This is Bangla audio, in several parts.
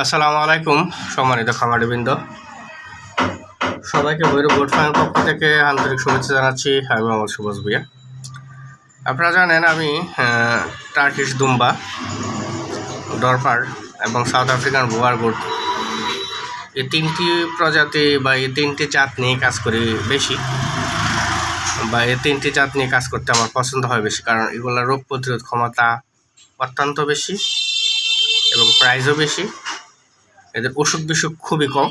আসসালামু আলাইকুম, সম্মানিত খামারিবৃন্দ। সবাইকে ভৈরব গোট ফার্মের পক্ষ থেকে আন্তরিক শুভেচ্ছা জানাচ্ছি, আমি মোহাম্মদ সুভাষ ভুইয়া আপনারা জানেন আমি টার্কিশ দুম্বা ডরপার এবং সাউথ আফ্রিকান বোয়ার গোট এই তিনটি প্রজাতি বা এই তিনটি জাত নিয়ে কাজ করি বেশি। বা এই তিনটি জাত নিয়ে কাজ করতে আমার পছন্দ হয় বেশি, কারণ এগুলোর রোগ প্রতিরোধ ক্ষমতা অত্যন্ত বেশি এবং প্রাইজও বেশি। এদের অসুখ বিসুখ খুবই কম।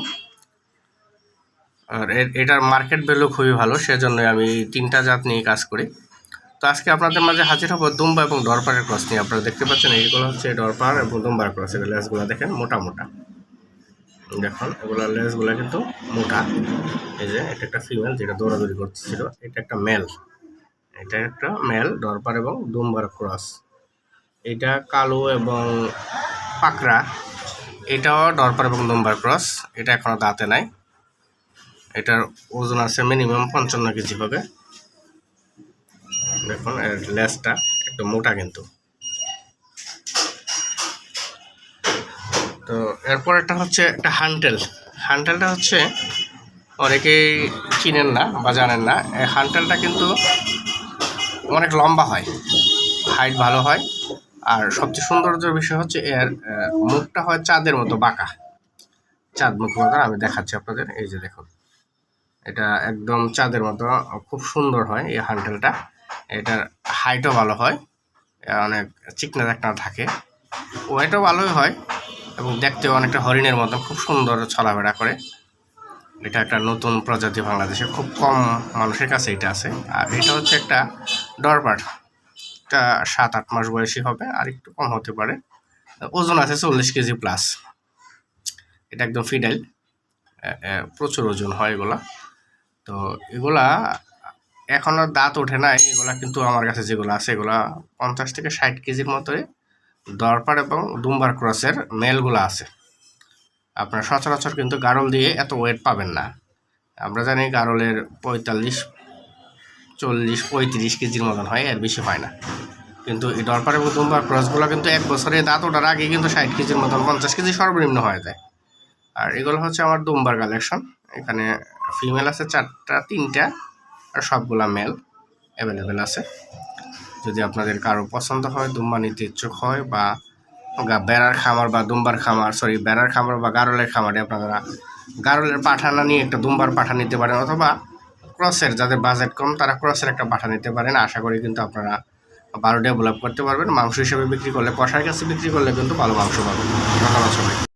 আর এটার মার্কেট ভ্যালু খুবই ভালো সেজন্য আমি তিনটা জাত নিয়ে কাজ করি। তো আজকে আপনাদের মাঝে হাজির হব দুম্বা এবং ডরপারের ক্রস নিয়ে। আপনারা দেখতে পাচ্ছেন এইগুলো হচ্ছে ডরপার এবং দুম্বার ক্রস এগুলো লেসগুলো, দেখেন মোটা মোটা। দেখুন, এগুলো লেসগুলো কিন্তু মোটা। এই যে এটা একটা ফিমেল যেটা দৌড়াদৌড়ি করতেছিল, এটা একটা মেল এটা একটা মেল ডরপার এবং দুম্বার ক্রস। এটা কালো এবং পাকড়া। এটাও ডরপার এবং দুম্বার ক্রস, এটা এখনও দাঁতে নাই। এটার ওজন আছে মিনিমাম পঞ্চান্ন কেজি হবে। দেখুন, এর লেসটা একটু মোটা কিন্তু। তো এরপর একটা হচ্ছে একটা হান্টেল। হান্টেলটা হচ্ছে, অনেকেই চিনেন না বা জানেন না হান্টেলটা কিন্তু অনেক লম্বা হয়, হাইট ভালো হয়। আর সবচেয়ে সৌন্দর্যের বিষয় হচ্ছে এর মুখটা হয় চাঁদের মতো বাঁকা। চাঁদ মুখ মতো আমি দেখাচ্ছি আপনাদের, এই যে দেখুন। এটা একদম চাঁদের মতো, খুব সুন্দর হয় এই হ্যান্ডেলটা। এটার হাইটও ভালো হয় অনেক চিকনা চাকনা থাকে। ওয়েটও ভালোই হয় এবং দেখতেও অনেকটা হরিণের মতো, খুব সুন্দর চলাফেরা করে। এটা একটা নতুন প্রজাতি বাংলাদেশে, খুব কম মানুষের কাছে এটা আছে। আর এটা হচ্ছে একটা ডরপাট এটা সাত আট মাস বয়সী হবে, আর একটু কম হতে পারে। ওজন আছে চল্লিশ কেজি প্লাস এটা একদম ফিডাইল। প্রচুর ওজন হয় এগুলা। তো এগুলা এখনও দাঁত ওঠে নাই এগুলা কিন্তু আমার কাছে যেগুলো আছে, এগুলা পঞ্চাশ থেকে ষাট কেজির মতোই। দরপার এবং দুম্বার ক্রসের মেলগুলো আছে। আপনার সচরাচর কিন্তু গারল দিয়ে এত ওয়েট পাবেন না। আমরা জানি গারলের পঁয়তাল্লিশ চল্লিশ পঁয়ত্রিশ কেজির মতন হয়, এর বেশি হয় না। কিন্তু এই দরপার এবং দুম্বার ক্রসগুলো কিন্তু এক বছরে দাঁত ওঠার আগে কিন্তু ষাট কেজির মতন, পঞ্চাশ কেজি সর্বনিম্ন হয়ে যায়। আর এগুলো হচ্ছে আমার দুম্বার কালেকশন। এখানে ফিমেল আছে চারটা, তিনটা, আর সবগুলা মেল অ্যাভেলেবেল আছে। যদি আপনাদের কারও পছন্দ হয়, দুম্বা নিতে ইচ্ছুক হয়, বা বেড়ার খামার বা দুম্বার খামার সরি বেড়ার খামার বা গারলের খামারে আপনারা গারলের পাঠানা নিয়ে একটা দুম্বার পাঠা নিতে পারেন, অথবা ক্রসের, যাদের বাজেট কম, তারা ক্রসের একটা বাটা নিতে পারেন। আশা করি কিন্তু আপনারা ভালো ডেভেলপ করতে পারবেন। মাংস হিসেবে বিক্রি করলে, কষার কাছে বিক্রি করলে কিন্তু ভালো মাংস পাবেন। ধন্যবাদ সবাইকে।